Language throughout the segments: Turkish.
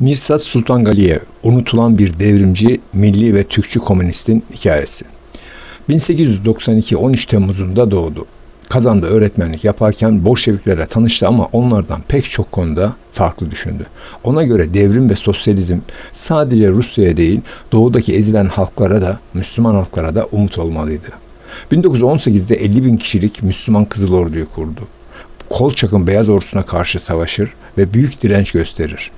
Mirsat Sultan Galiyev, unutulan bir devrimci, milli ve Türkçü komünistin hikayesi. 1892 13 Temmuz'unda doğdu. Kazan'da öğretmenlik yaparken Bolşeviklere tanıştı ama onlardan pek çok konuda farklı düşündü. Ona göre devrim ve sosyalizm sadece Rusya'ya değil, doğudaki ezilen halklara da, Müslüman halklara da umut olmalıydı. 1918'de 50 bin kişilik Müslüman Kızıl Ordu'yu kurdu. Kolçak'ın Beyaz Ordusu'na karşı savaşır ve büyük direnç gösterir.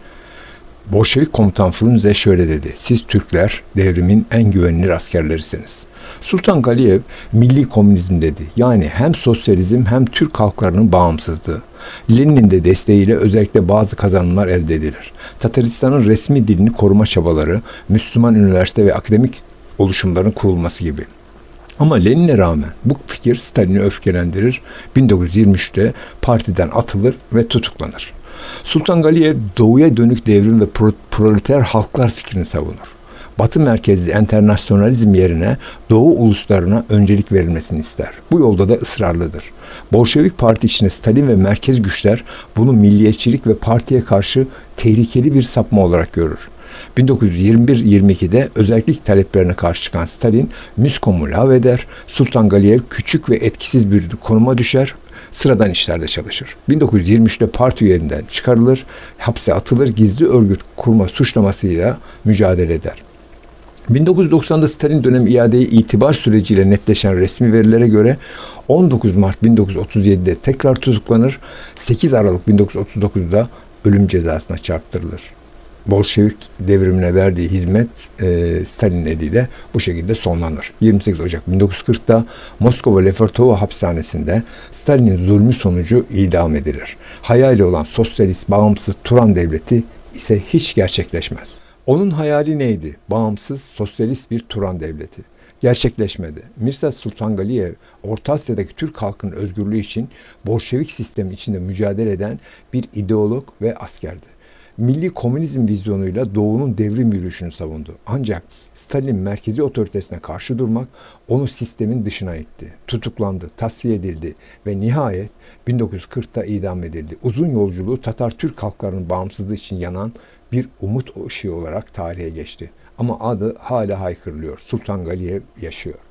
Bolşevik komutan Frunze şöyle dedi. Siz Türkler devrimin en güvenilir askerlerisiniz. Sultan Galiyev milli komünizm dedi. Yani hem sosyalizm hem Türk halklarının bağımsızlığı. Lenin'in de desteğiyle özellikle bazı kazanımlar elde edilir. Tataristan'ın resmi dilini koruma çabaları, Müslüman üniversite ve akademik oluşumların kurulması gibi. Ama Lenin'e rağmen bu fikir Stalin'i öfkelendirir. 1923'te partiden atılır ve tutuklanır. Sultan Galiyev doğuya dönük devrim ve pro- proleter halklar fikrini savunur. Batı merkezli enternasyonalizm yerine Doğu uluslarına öncelik verilmesini ister. Bu yolda da ısrarlıdır. Bolşevik Parti içinde Stalin ve merkez güçler bunu milliyetçilik ve partiye karşı tehlikeli bir sapma olarak görür. 1921-22'de özellik taleplerine karşı çıkan Stalin Müskom'u lağveder, Sultan Galiyev küçük ve etkisiz bir konuma düşer, sıradan işlerde çalışır. 1923'te parti üyeliğinden çıkarılır, hapse atılır, gizli örgüt kurma suçlamasıyla mücadele eder. 1990'da Stalin dönemi iadeyi itibar süreciyle netleşen resmi verilere göre 19 Mart 1937'de tekrar tutuklanır, 8 Aralık 1939'da ölüm cezasına çarptırılır. Bolşevik devrimine verdiği hizmet e, Stalin eliyle bu şekilde sonlanır. 28 Ocak 1940'da Moskova Lefortovo hapishanesinde Stalin'in zulmü sonucu idam edilir. Hayali olan sosyalist, bağımsız Turan devleti ise hiç gerçekleşmez. Onun hayali neydi? Bağımsız, sosyalist bir Turan devleti. Gerçekleşmedi. Mirsat Sultan Galiyev, Orta Asya'daki Türk halkının özgürlüğü için Bolşevik sistemi içinde mücadele eden bir ideolog ve askerdi milli komünizm vizyonuyla Doğu'nun devrim yürüyüşünü savundu. Ancak Stalin merkezi otoritesine karşı durmak onu sistemin dışına itti. Tutuklandı, tasfiye edildi ve nihayet 1940'ta idam edildi. Uzun yolculuğu Tatar Türk halklarının bağımsızlığı için yanan bir umut ışığı olarak tarihe geçti. Ama adı hala haykırılıyor. Sultan Galiyev yaşıyor.